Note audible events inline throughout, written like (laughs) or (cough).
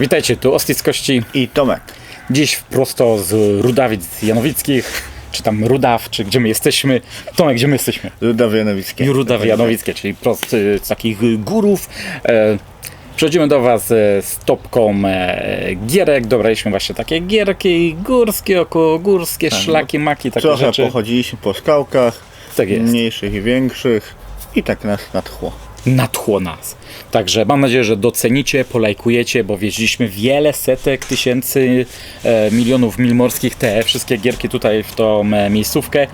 Witajcie, tu Ostic Kości. I Tomek. Dziś prosto z Rudawic Janowickich, czy tam Rudaw, czy gdzie my jesteśmy. Tomek, gdzie my jesteśmy? Rudawy Janowickie. Rudawy Janowickie, czyli prosto z takich górów. E, Przychodzimy do Was z topką e, gierek. Dobraliśmy właśnie takie gierki górskie, okołogórskie, szlaki, maki, takie Trochę rzeczy. pochodziliśmy po skałkach, Tak mniejszych i większych. I tak nas nadchło. Natchło nas. Także mam nadzieję, że docenicie, polajkujecie, bo wjeździliśmy wiele setek tysięcy, e, milionów mil morskich, te wszystkie gierki tutaj w tą e, miejscówkę.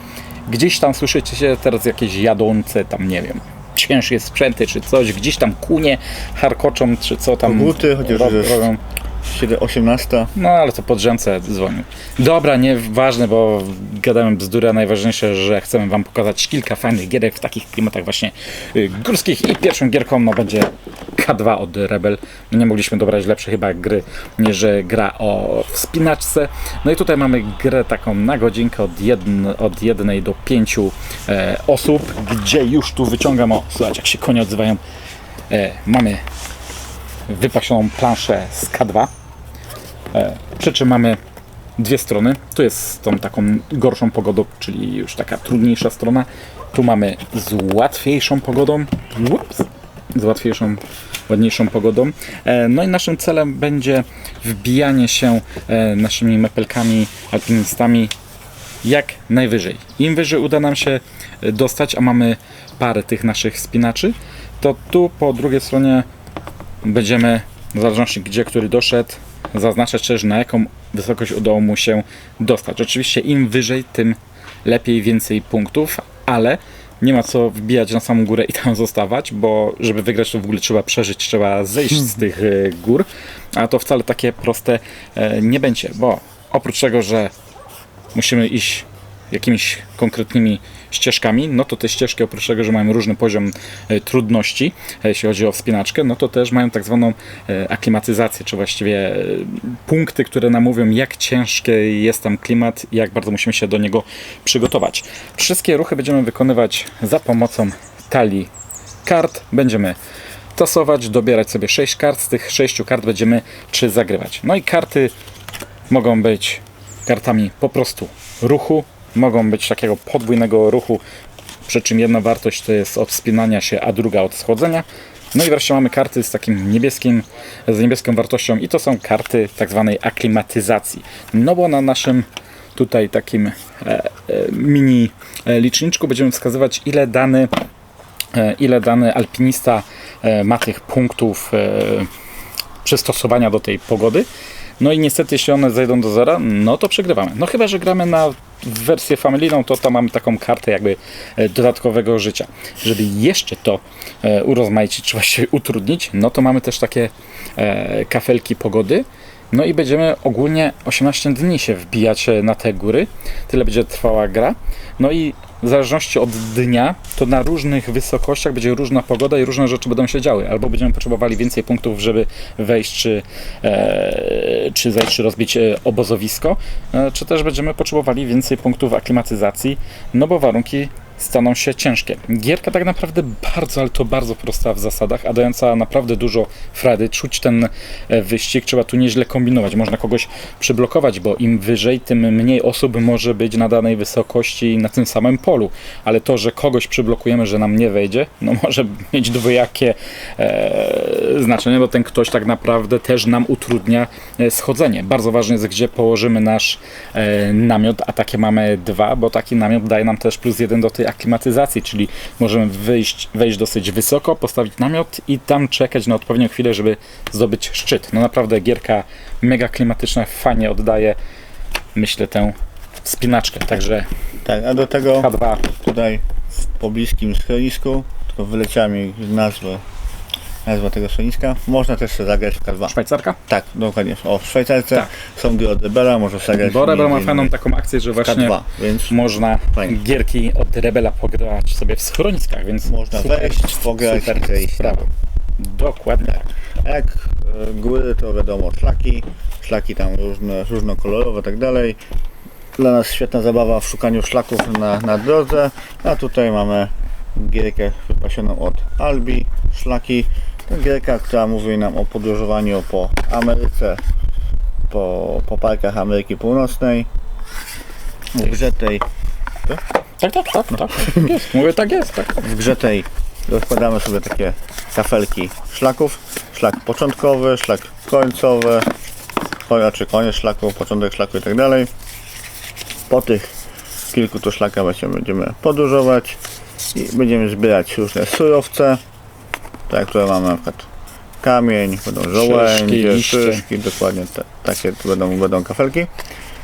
Gdzieś tam słyszycie się teraz jakieś jadące, tam nie wiem, ciężkie sprzęty czy coś, gdzieś tam kunie harkoczą, czy co tam Koguty, chociaż rob- robią. 7, 18. No ale to pod rzęce dzwonił. Dobra, nieważne, bo gadałem bzdury, a najważniejsze, że chcemy wam pokazać kilka fajnych gierek w takich klimatach właśnie y, górskich i pierwszą gierką no będzie K2 od Rebel. No, nie mogliśmy dobrać lepszej chyba gry niż gra o wspinaczce. No i tutaj mamy grę taką na godzinkę od, jedn, od jednej do pięciu e, osób, gdzie już tu wyciągam, o słuchajcie jak się konie odzywają, e, mamy wypasioną planszę z K2. E, Przy czym mamy dwie strony. Tu jest tą taką gorszą pogodą, czyli już taka trudniejsza strona. Tu mamy z łatwiejszą pogodą. Ups. Z łatwiejszą, ładniejszą pogodą. E, No i naszym celem będzie wbijanie się e, naszymi mepelkami, alpinistami jak najwyżej. Im wyżej uda nam się dostać, a mamy parę tych naszych spinaczy, to tu po drugiej stronie będziemy, w zależności gdzie który doszedł, zaznaczać też na jaką wysokość udało mu się dostać. Oczywiście im wyżej, tym lepiej, więcej punktów, ale nie ma co wbijać na samą górę i tam zostawać, bo żeby wygrać to w ogóle trzeba przeżyć, trzeba zejść z (laughs) tych e, gór, a to wcale takie proste e, nie będzie, bo oprócz tego, że musimy iść jakimiś konkretnymi ścieżkami, no to te ścieżki oprócz tego, że mają różny poziom e, trudności, e, jeśli chodzi o wspinaczkę, no to też mają tak zwaną e, aklimatyzację, czy właściwie punkty, które nam mówią, jak ciężki jest tam klimat i jak bardzo musimy się do niego przygotować. Wszystkie ruchy będziemy wykonywać za pomocą talii kart. Będziemy tasować, dobierać sobie 6 kart, z tych 6 kart będziemy 3 zagrywać. No i karty mogą być kartami po prostu ruchu, mogą być takiego podwójnego ruchu, przy czym jedna wartość to jest od wspinania się, a druga od schodzenia. No i wreszcie mamy karty z takim niebieskim, z niebieską wartością i to są karty tak zwanej aklimatyzacji. No bo na naszym tutaj takim e, e, mini e, liczniczku będziemy wskazywać ile dany ile dany alpinista ma tych punktów przystosowania do tej pogody. No i niestety, jeśli one zejdą do zera, no to przegrywamy. No chyba, że gramy na wersję familijną, to tam mamy taką kartę jakby e, dodatkowego życia. Żeby jeszcze to e, urozmaicić, (laughs) czy właściwie utrudnić, no to mamy też takie e, kafelki pogody. No i będziemy ogólnie 18 dni się wbijać e, na te góry. Tyle będzie trwała gra. No i w zależności od dnia, to na różnych wysokościach będzie różna pogoda i różne rzeczy będą się działy. Albo będziemy potrzebowali więcej punktów, żeby wejść, czy, e, czy zejść, czy rozbić e, obozowisko, e, czy też będziemy potrzebowali więcej punktów aklimatyzacji, no bo warunki staną się ciężkie. Gierka tak naprawdę bardzo, ale to bardzo prosta w zasadach, a dająca naprawdę dużo frady. Czuć ten e, wyścig, trzeba tu nieźle kombinować. Można kogoś przyblokować, bo im wyżej, tym mniej osób może być na danej wysokości na tym samym polu. Ale to, że kogoś przyblokujemy, że nam nie wejdzie, no może mieć dwojakie e, znaczenie, bo ten ktoś tak naprawdę też nam utrudnia e, schodzenie. Bardzo ważne jest, gdzie położymy nasz e, namiot, a takie mamy dwa, bo taki namiot daje nam też plus jeden do tej aklimatyzacji, czyli możemy wyjść, wejść dosyć wysoko, postawić namiot i tam czekać na odpowiednią chwilę, żeby zdobyć szczyt. No naprawdę gierka mega klimatyczna, fajnie oddaje, myślę, tę wspinaczkę. Także Tak, a do tego K2 tutaj w pobliskim schronisku, tylko wyleciała mi nazwa, nazwa tego schroniska. Można też zagrać w K2. Szwajcarka? Tak, dokładnie. O, w Szwajcarce Tak. są gry od Rebela, można zagrać Bo Rebel ma między fajną innymi taką akcję, że właśnie K2, więc można Fajnie. gierki od Rebela pograć sobie w schroniskach, więc można super, wejść, pograć super i zejść. sprawa. Dokładnie tak. Jak e, góry, to wiadomo, szlaki, szlaki tam różne, różnokolorowe i tak dalej. Dla nas świetna zabawa w szukaniu szlaków na, na drodze, a tutaj mamy gierkę wypasioną od Albi, szlaki, Gierka, która mówi nam o podróżowaniu po Ameryce, po, po parkach Ameryki Północnej. W grze tej, Tak, tak, tak, tak. Jest. Mówię, tak jest, tak. w grze tej rozkładamy sobie takie kafelki szlaków. Szlak początkowy, szlak końcowy, czy koniec szlaku, początek szlaku i tak dalej. Po tych kilku tu szlakach będziemy podróżować i będziemy zbierać różne surowce, tak, które mamy na przykład kamień, będą żołędzie, szyszki, dokładnie te, takie będą, będą kafelki.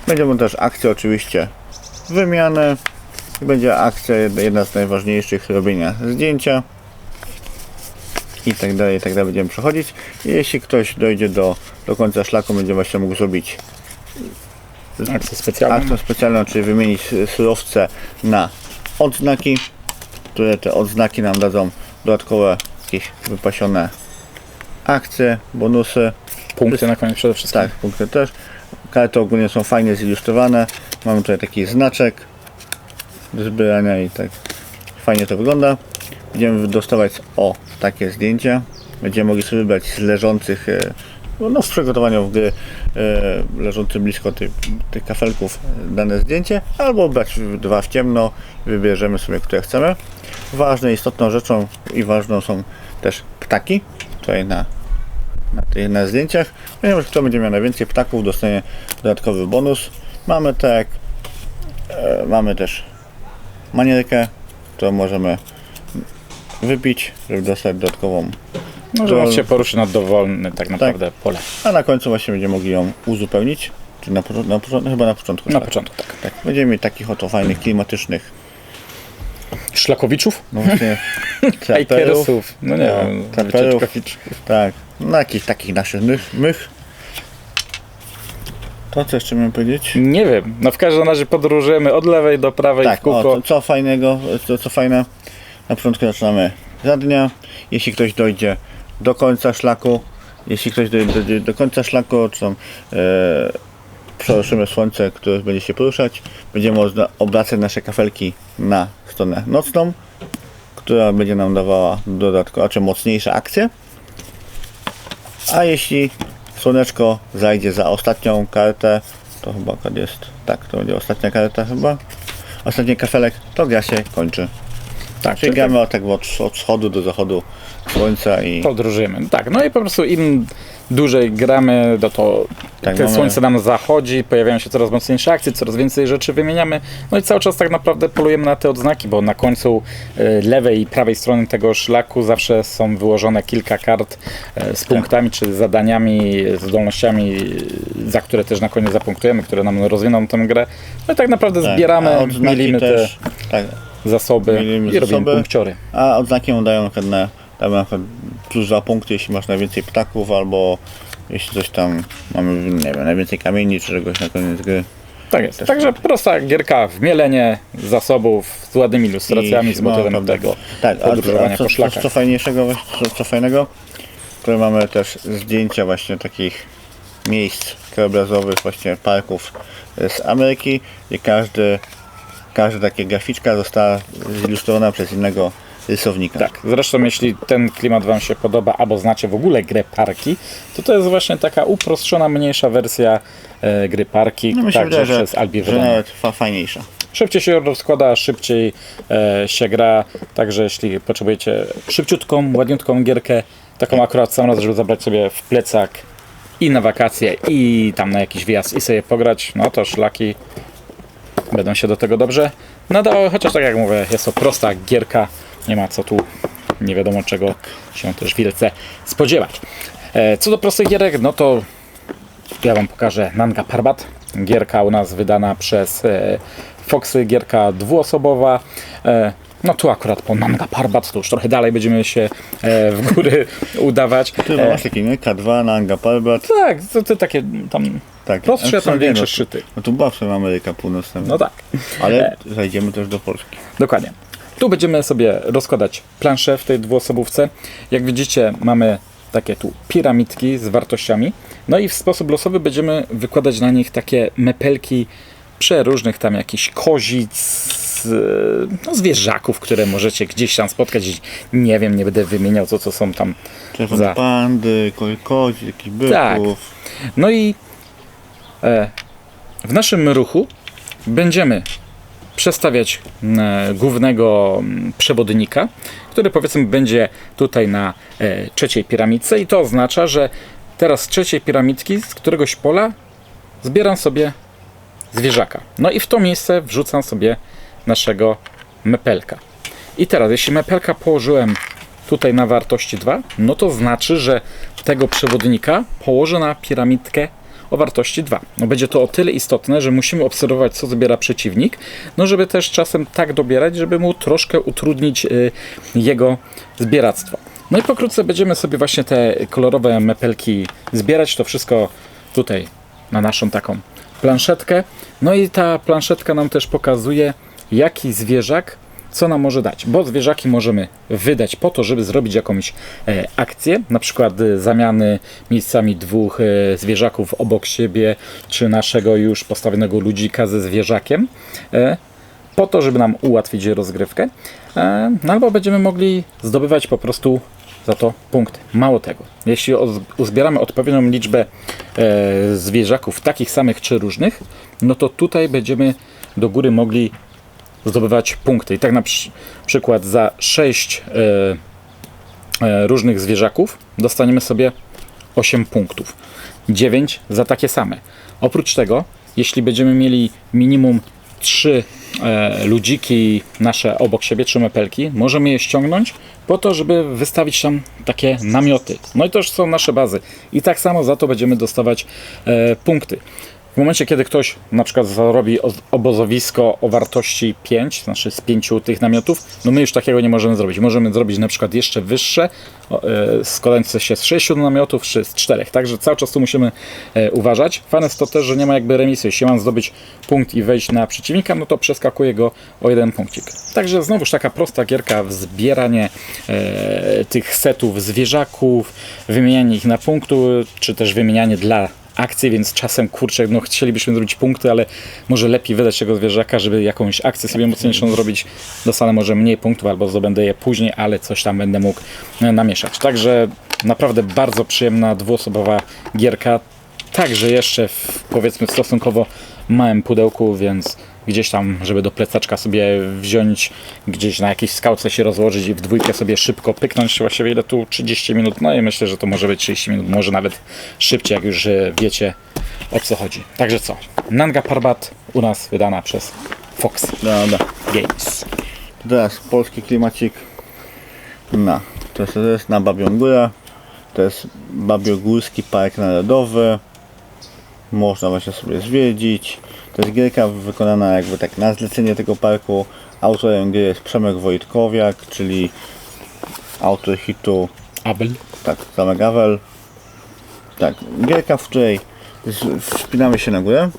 Będziemy też akcje oczywiście wymiany i będzie akcja jedna- z najważniejszych robienia zdjęcia i tak dalej, i tak dalej będziemy przechodzić. I jeśli ktoś dojdzie do, do końca szlaku, będzie właśnie mógł zrobić Akcja specjalna. akcją specjalną, czyli wymienić surowce na odznaki, które te odznaki nam dadzą dodatkowe jakieś wypasione akcje, bonusy. Punkty na koniec przede wszystkim. Tak, punkty też. Karty ogólnie są fajnie zilustrowane. Mamy tutaj taki znaczek do zbierania i tak fajnie to wygląda. Będziemy dostawać o takie zdjęcia. Będziemy mogli sobie wybrać z leżących e, no, w przygotowaniu w gry e, leżącym blisko tych, tych kafelków e, dane zdjęcie, albo brać dwa w ciemno wybierzemy sobie, które chcemy. Ważną, istotną rzeczą i ważną są też ptaki. Tutaj na na tych na zdjęciach, ponieważ kto będzie miał najwięcej ptaków dostanie dodatkowy bonus. Mamy tak, e, mamy też manierkę, którą możemy wypić, żeby dostać dodatkową, No, że się poruszy na dowolne tak naprawdę pole. a na końcu właśnie będziemy mogli ją uzupełnić, czy na, poczo- na chyba na początku. Na tak. początku, tak. tak. Będziemy mieć takich oto fajnych, klimatycznych, Szlakowiczów? no właśnie, (laughs) traperów. No nie No, wiem. traperów. wycieczkowiczów. tak, no jakichś takich naszych mych, mych. To co jeszcze miałem powiedzieć? Nie wiem. No w każdym razie podróżujemy od lewej do prawej w Tak, o, kółko. to, co fajnego, to, co fajne, na początku zaczynamy za dnia. Jeśli ktoś dojdzie do końca szlaku, jeśli ktoś dojdzie do, do końca szlaku, czy tam e, przeruszymy słońce, które będzie się poruszać, będziemy obracać nasze kafelki na stronę nocną, która będzie nam dawała dodatkowo, a czy mocniejsze akcje. A jeśli słoneczko zajdzie za ostatnią kartę, to chyba jest, tak, to będzie ostatnia karta chyba, ostatni kafelek, to gra się kończy. Tak, od, tak od, od wschodu do zachodu słońca i podróżujemy. Tak, no i po prostu im dłużej gramy, no to Tak, te mamy- słońce nam zachodzi, pojawiają się coraz mocniejsze akcje, coraz więcej rzeczy wymieniamy. No i cały czas tak naprawdę polujemy na te odznaki, bo na końcu e, lewej i prawej strony tego szlaku zawsze są wyłożone kilka kart e, z Tak. punktami czy z zadaniami, zdolnościami, e, za które też na koniec zapunktujemy, które nam rozwiną tę grę. No i tak naprawdę tak, zbieramy, mielimy też, tak, te zasoby i robimy zasoby. punkciory. a odznaki mu dają na na, przykład plus dwa punkty, jeśli masz najwięcej ptaków, albo jeśli coś tam mamy, nie wiem, najwięcej kamieni czy czegoś na koniec gry. Tak jest. Także prosta gierka w mielenie zasobów z ładnymi ilustracjami, I z motywem no, tego Tak, a, podróżowania a co, po co, szlakach. co fajniejszego, co, co fajnego, które mamy też zdjęcia właśnie takich miejsc krajobrazowych, właśnie parków z Ameryki, gdzie każdy, każda taka graficzka została zilustrowana przez innego rysownika. Tak, zresztą jeśli ten klimat Wam się podoba, albo znacie w ogóle grę Parki, to to jest właśnie taka uproszczona, mniejsza wersja e, gry Parki, No także wydaje, przez Albi że nawet fa, fajniejsza. Szybciej się rozkłada, szybciej e, się gra, także jeśli potrzebujecie szybciutką, ładniutką gierkę, taką akurat sam raz, żeby zabrać sobie w plecak i na wakacje, i tam na jakiś wyjazd i sobie pograć, no to szlaki będą się do tego dobrze nadawały, chociaż tak jak mówię, jest to prosta gierka, nie ma co tu nie wiadomo czego się też wielce spodziewać. E, Co do prostych gierek, no to ja Wam pokażę Nanga Parbat. Gierka u nas wydana przez e, Foxy, gierka dwuosobowa. E, no tu akurat po Nanga Parbat, to już trochę dalej będziemy się e, w góry (laughs) udawać. Ty masz taki, nie? K2 na Angapalbat. tak, to, to takie tam Tak. prostsze, a tam większe no, szczyty. No tu zawsze Ameryka Północna. No tak. Ale zajdziemy też do Polski. Dokładnie. Tu będziemy sobie rozkładać planszę w tej dwuosobówce. Jak widzicie, mamy takie tu piramidki z wartościami. No i w sposób losowy będziemy wykładać na nich takie mepelki przeróżnych tam jakichś kozic, e, no, zwierzaków, które możecie gdzieś tam spotkać. Nie wiem, nie będę wymieniał, co, co są tam Czerwone za... pandy, kolikoci, jakichś byków. Tak. No i e, w naszym ruchu będziemy przestawiać e, głównego mm, przewodnika, który powiedzmy będzie tutaj na e, trzeciej piramidce i to oznacza, że teraz z trzeciej piramidki z któregoś pola zbieram sobie zwierzaka. No i w to miejsce wrzucam sobie naszego mepelka. I teraz, jeśli mepelka położyłem tutaj na wartości 2, no to znaczy, że tego przewodnika położę na piramidkę o wartości 2. No będzie to o tyle istotne, że musimy obserwować, co zbiera przeciwnik, no żeby też czasem tak dobierać, żeby mu troszkę utrudnić y, jego zbieractwo. No i pokrótce będziemy sobie właśnie te kolorowe mepelki zbierać, to wszystko tutaj na naszą taką planszetkę. No i ta planszetka nam też pokazuje, jaki zwierzak co nam może dać, bo zwierzaki możemy wydać po to, żeby zrobić jakąś e, akcję, na przykład e, zamiany miejscami dwóch e, zwierzaków obok siebie, czy naszego już postawionego ludzika ze zwierzakiem, po to, żeby nam ułatwić rozgrywkę, no albo będziemy mogli zdobywać po prostu za to punkty. Mało tego, jeśli uzbieramy odpowiednią liczbę zwierzaków, takich samych czy różnych, no to tutaj będziemy do góry mogli zdobywać punkty. I tak na przy, przykład za 6 e, e, różnych zwierzaków dostaniemy sobie 8 punktów. 9 za takie same. Oprócz tego, jeśli będziemy mieli minimum 3 e, ludziki nasze obok siebie, trzy mepelki, możemy je ściągnąć po to, żeby wystawić tam takie namioty. No i to już są nasze bazy. I tak samo za to będziemy dostawać punkty. W momencie, kiedy ktoś na przykład zarobi obozowisko o wartości 5, znaczy z 5 tych namiotów, no my już takiego nie możemy zrobić. Możemy zrobić na przykład jeszcze wyższe, o, e, składające się z 6 namiotów czy z 4. Także cały czas tu musimy e, uważać. Fajne jest to też, że nie ma jakby remisu. Jeśli mam zdobyć punkt i wejść na przeciwnika, no to przeskakuję go o jeden punkcik. Także znowuż taka prosta gierka w zbieranie e, tych setów zwierzaków, wymienianie ich na punktu, czy też wymienianie dla akcje, więc czasem kurczę, no chcielibyśmy zrobić punkty, ale może lepiej wydać tego zwierzaka, żeby jakąś akcję sobie mocniejszą zrobić. Dostanę może mniej punktów albo zdobędę je później, ale coś tam będę mógł e, namieszać. Także naprawdę bardzo przyjemna dwuosobowa gierka. Także jeszcze w powiedzmy stosunkowo małym pudełku, więc gdzieś tam, żeby do plecaczka sobie wziąć, gdzieś na jakiejś skałce się rozłożyć i w dwójkę sobie szybko pyknąć, właściwie ile tu 30 minut, no i myślę, że to może być 30 minut, może nawet szybciej, jak już wiecie o co chodzi. Także co, Nanga Parbat u nas wydana przez Fox Dobra. Games. Teraz polski klimacik. No, to jest, to jest na Babią Górę. To jest Babiogórski Park Narodowy. Można właśnie sobie zwiedzić. To jest gierka wykonana jakby tak na zlecenie tego parku. Autorem gry jest Przemek Wojtkowiak, czyli autor hitu Abel. tak, zamek Gavel. Tak, gierka, w której wspinamy się na górę.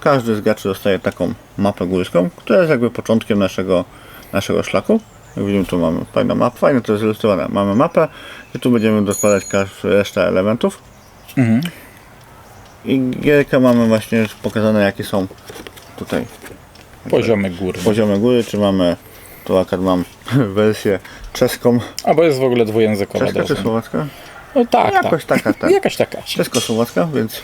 Każdy z graczy dostaje taką mapę górską, która jest jakby początkiem naszego, naszego szlaku. Jak widzimy, tu mamy fajną mapę, fajnie to jest zilustrowane. Mamy mapę i tu będziemy dokładać resztę elementów. I gierkę mamy właśnie pokazane jakie są tutaj Poziomy góry. poziomy góry, czy mamy, tu akurat mam (laughs) wersję czeską. Albo jest w ogóle dwujęzykowa Czeska czy słowacka? No tak, Jakoś tak. taka, tak. Jakaś taka. Czesko-słowacka, więc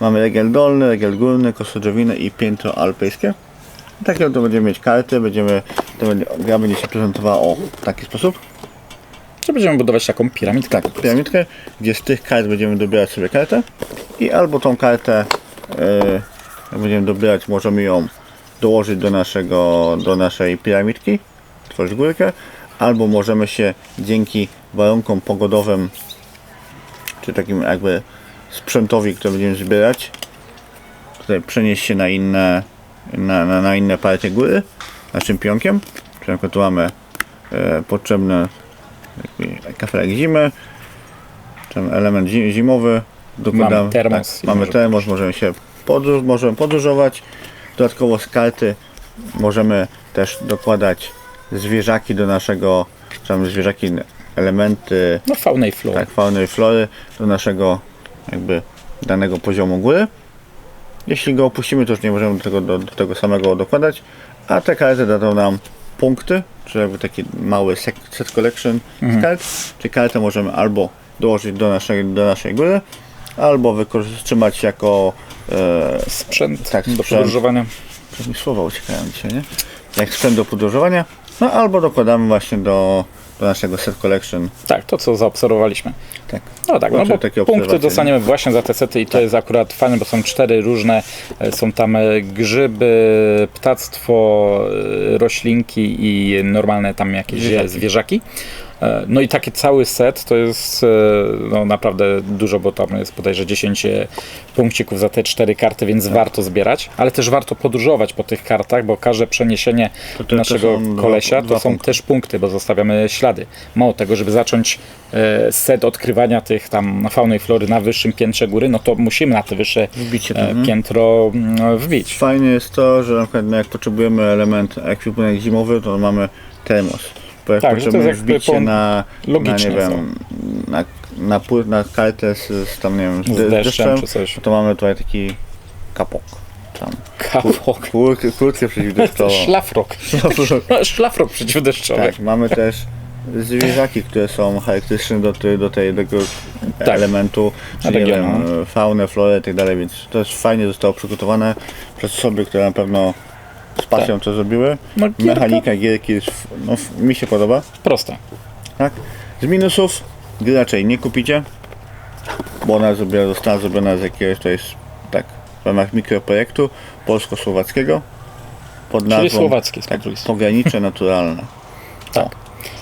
mamy regiel dolny, regiel górny, kosodrzewinę i piętro alpejskie. Takie to będziemy mieć karty, będziemy, to będzie, gra będzie się prezentowała o w taki sposób. Będziemy budować taką piramidkę. Tak, piramidkę, gdzie z tych kart będziemy dobierać sobie kartę i albo tą kartę, e, jak będziemy dobierać, możemy ją dołożyć do, naszego, do naszej piramidki, tworzyć górkę, albo możemy się dzięki warunkom pogodowym, czy takim jakby sprzętowi, który będziemy zbierać, tutaj przenieść się na inne, na, na, na inne partie góry, naszym pionkiem. Czyli na przykład tu mamy e, potrzebne kafelek zimy, tam element zi- zimowy. Dokładamy, Mamy termos Tak, mamy termos, możemy się podróż, możemy podróżować. Dodatkowo z karty możemy też dokładać zwierzaki do naszego, czy tam zwierzaki, elementy, No fauna i flora. tak, fauny i flory do naszego jakby danego poziomu góry. Jeśli go opuścimy, to już nie możemy do tego, do, do tego samego dokładać, A te karty dadzą nam punkty, czyli jakby taki mały set, collection z kart. Czyli kartę możemy albo dołożyć do naszej, do naszej góry, albo wykorzystać jako e, Sprzęt Tak, do sprzęt. podróżowania. Przez mi słowa uciekają dzisiaj, nie? Jak sprzęt do podróżowania, no albo dokładamy właśnie do, do naszego set collection. Tak, to co zaobserwowaliśmy. Tak. No tak, no Znaczy bo takie punkty dostaniemy właśnie za te sety i to jest akurat fajne, bo są cztery różne, e, są tam e, grzyby, ptactwo, e, roślinki i normalne tam jakieś Zwierzaki. zwierzaki. E, No i taki cały set to jest e, no, naprawdę dużo, bo tam jest bodajże 10 punkcików za te cztery karty, więc Tak. warto zbierać, ale też warto podróżować po tych kartach, bo każde przeniesienie To- to- to naszego dwa- kolesia dwa to są punkty. też punkty, bo zostawiamy ślady. Mało tego, żeby zacząć e, set odkrywania tych tam fauny i flory na wyższym piętrze góry, no to musimy na te wyższe Wbicie e, nie? piętro mm, wbić. Fajnie jest to, że na przykład no, jak potrzebujemy element ekwipunek zimowy, to mamy termos. Bo jak Tak, że to wbicie po- na, na, nie wiem, na, na, na kartę z, z tam, nie wiem, z, Z de- deszczem czy coś. to mamy tutaj taki kapok. Tam. Kawok. Kurtkę, kurtkę przeciwdeszczową. (laughs) Szlafrok. (laughs) Szlafrok przeciwdeszczowy. Tak, mamy też zwierzaki, które są charakterystyczne do, do tego elementu, czyli nie wiem, faunę, florę i tak dalej, więc to jest fajnie zostało przygotowane przez osoby, które na pewno z pasją to zrobiły. No, gierka Mechanika gierki jest, f- no, f- mi się podoba, prosta. tak? Z minusów gry raczej nie kupicie, bo ona zrobiona, została zrobiona z jakiegoś, to jest tak, w ramach mikroprojektu polsko-słowackiego pod Czyli słowackie z tak, tak, pogranicze naturalne. tak.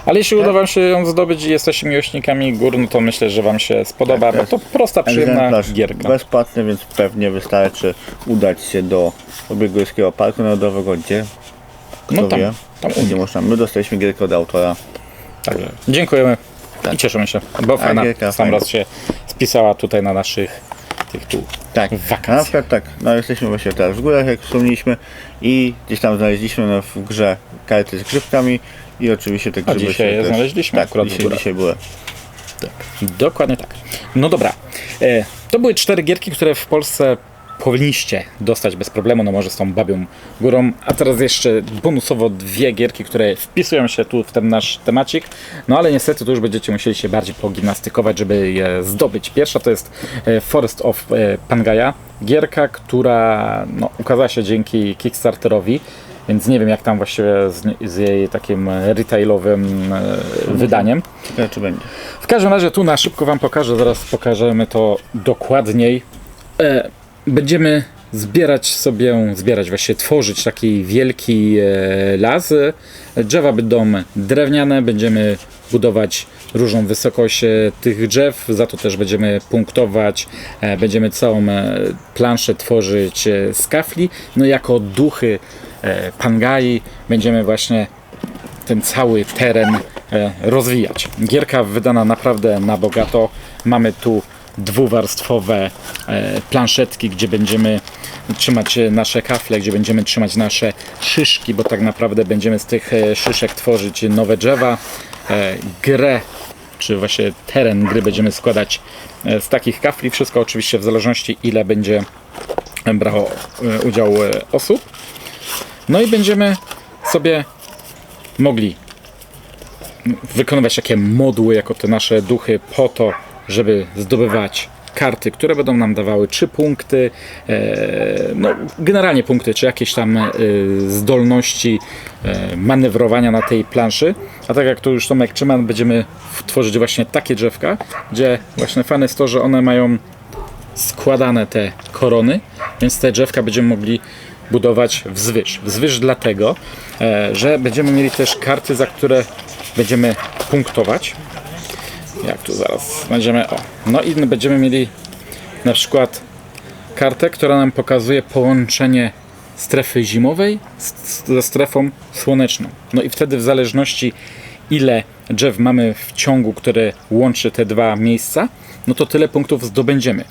Ale jeśli uda Wam się ją zdobyć i jesteście miłośnikami gór, no to myślę, że Wam się spodoba, Tak, bo to prosta, przyjemna Egzemplarz gierka. bezpłatny, więc pewnie wystarczy udać się do Obiegórskiego Parku Narodowego, gdzie kto No tam, wie, tam u gdzie nich. można. My dostaliśmy gierkę od autora. Także dziękujemy i cieszymy się, bo fajna gierka sam fajna. raz się spisała tutaj na naszych tych tu Tak, wakacjach. na przykład tak, no jesteśmy właśnie teraz w górach, jak wspomnieliśmy i gdzieś tam znaleźliśmy no, w grze karty z grzybkami i oczywiście te grzyby dzisiaj się je też, znaleźliśmy tak, akurat dzisiaj, dzisiaj były. Dokładnie tak. No dobra. E, to były cztery gierki, które w Polsce powinniście dostać bez problemu, no może z tą babią górą, a teraz jeszcze bonusowo dwie gierki, które wpisują się tu w ten nasz temacik, no ale niestety tu już będziecie musieli się bardziej pogimnastykować, żeby je zdobyć. Pierwsza to jest e, Forest of e, Pangaea, gierka, która no, ukazała się dzięki Kickstarterowi, więc nie wiem jak tam właściwie z, z jej takim e, retailowym e, wydaniem. Ciekawe czy będzie. W każdym razie tu na szybko Wam pokażę, zaraz pokażemy to dokładniej. E, będziemy zbierać sobie, zbierać właściwie, tworzyć taki wielki e, las. Drzewa będą drewniane, będziemy budować różną wysokość e, tych drzew, za to też będziemy punktować, e, będziemy całą e, planszę tworzyć e, z kafli. No jako duchy Pangai będziemy właśnie ten cały teren e, rozwijać. Gierka wydana naprawdę na bogato. Mamy tu dwuwarstwowe e, planszetki, gdzie będziemy trzymać e, nasze kafle, gdzie będziemy trzymać nasze szyszki, bo tak naprawdę będziemy z tych e, szyszek tworzyć nowe drzewa. E, grę, czy właśnie teren gry będziemy składać e, z takich kafli. Wszystko oczywiście w zależności ile będzie brało e, udział e, osób. No i będziemy sobie mogli wykonywać takie modły jako te nasze duchy po to, żeby zdobywać karty, które będą nam dawały czy punkty, e, no generalnie punkty, czy jakieś tam e, zdolności e, manewrowania na tej planszy. A tak jak tu już Tomek trzyma, będziemy tworzyć właśnie takie drzewka, gdzie właśnie fajne jest to, że one mają składane te korony, więc te drzewka będziemy mogli budować wzwyż. Wzwyż dlatego, e, że będziemy mieli też karty, za które będziemy punktować. Jak tu zaraz znajdziemy? O, no i będziemy mieli na przykład kartę, która nam pokazuje połączenie strefy zimowej ze strefą słoneczną. No i wtedy w zależności ile drzew mamy w ciągu, które łączy te dwa miejsca, no to tyle punktów zdobędziemy.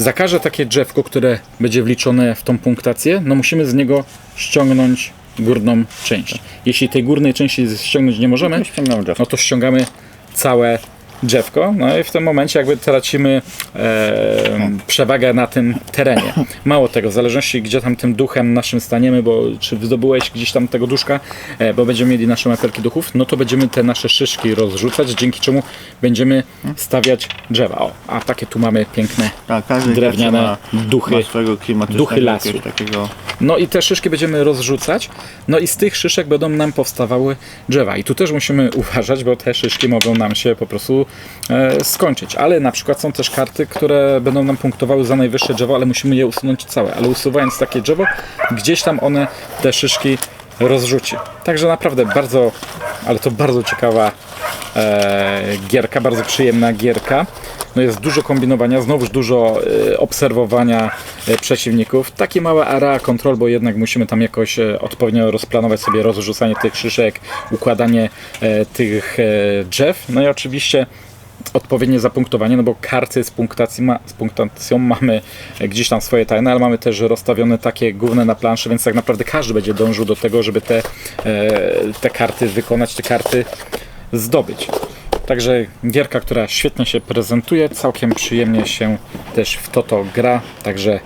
Za każde takie drzewko, które będzie wliczone w tą punktację, no musimy z niego ściągnąć górną część. Jeśli tej górnej części ściągnąć nie możemy, no to ściągamy całe drzewko, no i w tym momencie jakby tracimy e, przewagę na tym terenie. Mało tego, w zależności gdzie tam tym duchem naszym staniemy, bo czy zdobyłeś gdzieś tam tego duszka, e, bo będziemy mieli nasze mapelki duchów, no to będziemy te nasze szyszki rozrzucać, dzięki czemu będziemy stawiać drzewa. O, a takie tu mamy piękne Tak, każdy drewniane ma, duchy. ma swojego duchy lasu. takiego. No i te szyszki będziemy rozrzucać, no i z tych szyszek będą nam powstawały drzewa. I tu też musimy (laughs) uważać, bo te szyszki mogą nam się po prostu skończyć. Ale na przykład są też karty, które będą nam punktowały za najwyższe drzewo, ale musimy je usunąć całe. Ale usuwając takie drzewo, gdzieś tam one te szyszki rozrzuci. Także naprawdę bardzo, ale to bardzo ciekawa e, gierka, bardzo przyjemna gierka. No jest dużo kombinowania, znowuż dużo e, obserwowania e, przeciwników. Takie małe area control, bo jednak musimy tam jakoś e, odpowiednio rozplanować sobie rozrzucanie tych szyszek, układanie e, tych e, drzew. No i oczywiście odpowiednie zapunktowanie, no bo karty z, punktacji ma, z punktacją mamy gdzieś tam swoje tajne, ale mamy też rozstawione takie główne na planszy, więc tak naprawdę każdy będzie dążył do tego, żeby te, e, te karty wykonać, te karty zdobyć. Także gierka, która świetnie się prezentuje, całkiem przyjemnie się też w to to gra, także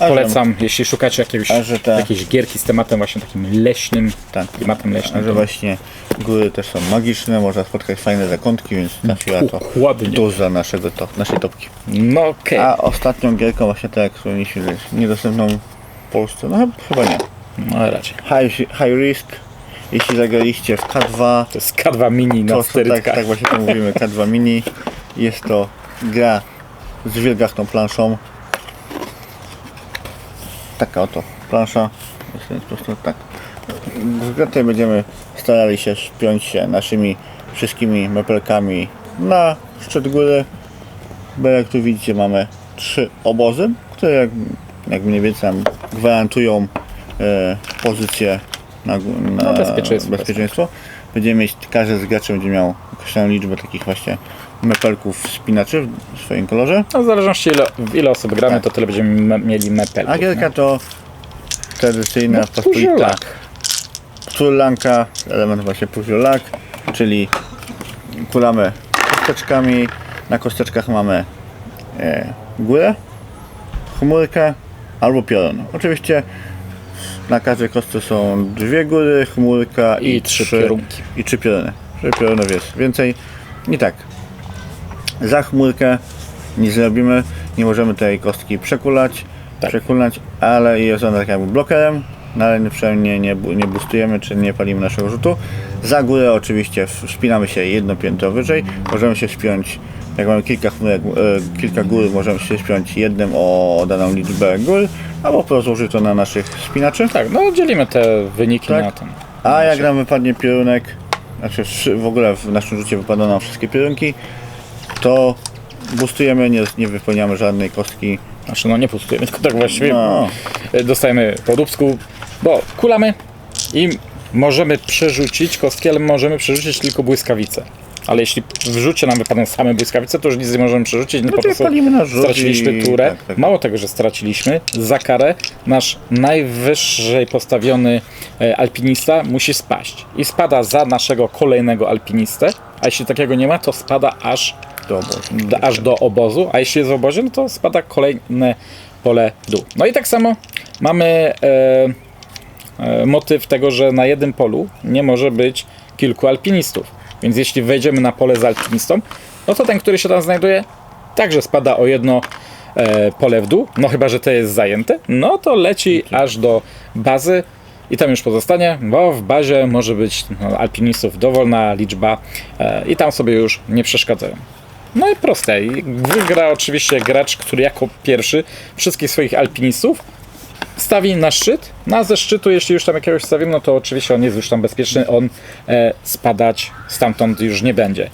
A polecam, jeśli szukacie jakiegoś, A że jakiejś gierki z tematem właśnie takim leśnym, Tak. klimatem leśnym. że właśnie góry też są magiczne, można spotkać fajne zakątki, więc trafiła to Dokładnie. duża naszego to, naszej topki. No okej. A ostatnią gierką właśnie tak jak wspomnieliśmy, że jest niedostępną w Polsce, no chyba- chyba nie. No raczej. High, high Risk, jeśli zagraliście w K2, To jest K2 mini na to, to tak, tak właśnie to mówimy, K2 Mini. Jest to gra z wielgachną planszą. Taka oto plansza. Jest po prostu tak. Tej będziemy starali się spiąć się naszymi wszystkimi mepelkami na szczyt góry. Bo jak tu widzicie mamy trzy obozy, które jak, jak mniej więcej gwarantują e, pozycję na, na No, bezpieczeństwo. bezpieczeństwo. Będziemy mieć, każdy z graczy będzie miał określoną liczbę takich właśnie mepelków wspinaczy w swoim kolorze. No, w zależności ile, w ile osób gramy, Tak. to tyle będziemy me- mieli mepelków. A gierka to tradycyjna, No, pospolita puzzlak. Puzzlanka, element właśnie puzzlak, czyli kulamy kosteczkami. Na kosteczkach mamy e, górę, chmurkę albo piorun. Oczywiście na każdej kostce są dwie góry, chmurka i, I trzy piorunki. I trzy pioruny. Trzy piorunów jest więcej. I tak, za chmurkę nic nie robimy, nie możemy tej kostki przekulać, Tak. przekulać, ale jest ona tak jakby blokerem, no ale przynajmniej nie, nie boostujemy, czy nie palimy naszego rzutu. Za górę oczywiście wspinamy się jedno piętro wyżej, możemy się spiąć, jak mamy kilka chmurek, e, kilka gór, możemy się spiąć jednym o daną liczbę gór, albo po prostu użyć to na naszych spinaczy. Tak, no dzielimy te wyniki Tak. na ten. A jak nam wypadnie piorunek, znaczy w ogóle w naszym rzucie wypadną nam wszystkie piorunki, to boostujemy, nie, nie wypełniamy żadnej kostki. Znaczy, no nie pustujemy, tylko tak właściwie No. e, dostajemy po dubsku, bo kulamy i możemy przerzucić kostki, ale możemy przerzucić tylko błyskawice. Ale jeśli w rzucie nam wypadną same błyskawice, to już nic nie możemy przerzucić, no, po to prostu palimy na rzut straciliśmy i- turę. tak, tak. Mało tego, że straciliśmy, za karę nasz najwyżej postawiony e, alpinista musi spaść. I spada za naszego kolejnego alpinistę, a jeśli takiego nie ma, to spada aż Do obozu. d- aż do obozu, a jeśli jest w obozie, no to spada kolejne pole w dół. No i tak samo mamy e, e, motyw tego, że na jednym polu nie może być kilku alpinistów. Więc jeśli wejdziemy na pole z alpinistą, no to ten, który się tam znajduje, także spada o jedno e, pole w dół, no chyba, że to jest zajęte, no to leci aż do bazy i tam już pozostanie, bo w bazie może być no, alpinistów dowolna liczba e, i tam sobie już nie przeszkadzają. No i proste. Wygra oczywiście gracz, który jako pierwszy wszystkich swoich alpinistów stawi na szczyt. No a ze szczytu, jeśli już tam jakiegoś stawimy, no to oczywiście on jest już tam bezpieczny, on e, spadać stamtąd już nie będzie.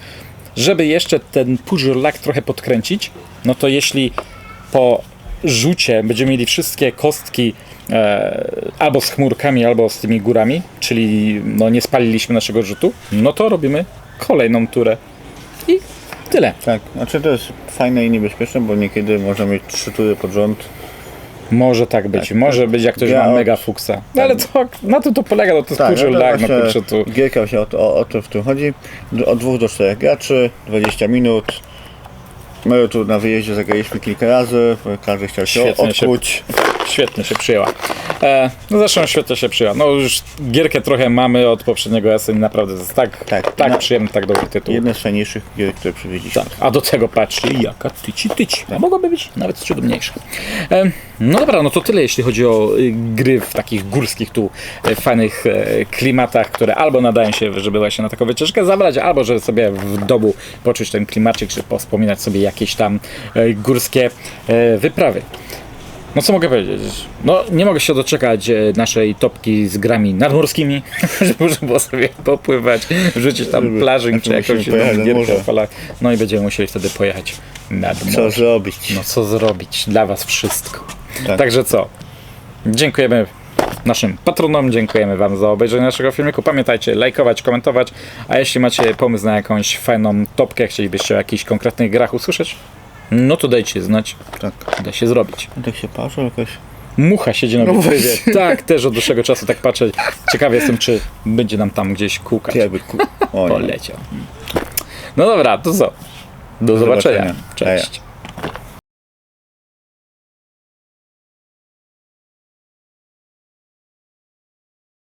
Żeby jeszcze ten puzzle trochę podkręcić, no to jeśli po rzucie będziemy mieli wszystkie kostki e, albo z chmurkami, albo z tymi górami, czyli no nie spaliliśmy naszego rzutu, no to robimy kolejną turę. I tyle. Tak, znaczy to jest fajne i niebezpieczne, bo niekiedy można mieć trzy tury pod rząd Może tak być, może być jak ktoś Ja ma od- mega fuksa. No ale to, na tym to polega, no to Tak, kurczę no lag, no właśnie kurczę tu. Gierka się o, to- o, o to w tym chodzi. D- Od 2 do 4 graczy, 20 minut. My tu na wyjeździe zagraliśmy kilka razy, każdy chciał się Świetnie się- odkuć. Świetnie się przyjęła. E, no zresztą świetnie się przyjęła. No już gierkę trochę mamy od poprzedniego SN, naprawdę jest tak, tak, Tak, na- przyjemny, tak dobry tytuł. Jedne z fajniejszych gier, które przywieźliśmy. Tak, a do tego patrzcie, jaka tyci tyci. A mogłaby być nawet ciut mniejsza. E, no dobra, no to tyle jeśli chodzi o y, gry w takich górskich tu e, fajnych e, klimatach, które albo nadają się, żeby właśnie na taką wycieczkę zabrać, albo żeby sobie w domu poczuć ten klimacik, czy wspominać sobie jakieś tam e, górskie e, wyprawy. No co mogę powiedzieć? No nie mogę się doczekać e, naszej topki z grami nadmorskimi, (laughs) żeby można było sobie popływać, wrzucić tam Żeby- plażing jak czy jakąś gierkę. No i będziemy musieli wtedy pojechać nad Co morze. zrobić? No co zrobić? Dla was wszystko. Tak. Także co? Dziękujemy naszym patronom, dziękujemy wam za obejrzenie naszego filmiku. Pamiętajcie lajkować, komentować, a jeśli macie pomysł na jakąś fajną topkę, chcielibyście o jakichś konkretnych grach usłyszeć, no to dajcie znać, Tak. da się zrobić. Tak się patrzę jakoś. Mucha siedzi na No właśnie. (laughs) Tak, też od dłuższego czasu tak patrzę. Ciekawy jestem, czy będzie nam tam gdzieś kółkać. Jakby ku... Poleciał. No dobra, to co? Do zobaczenia. zobaczenia. Cześć.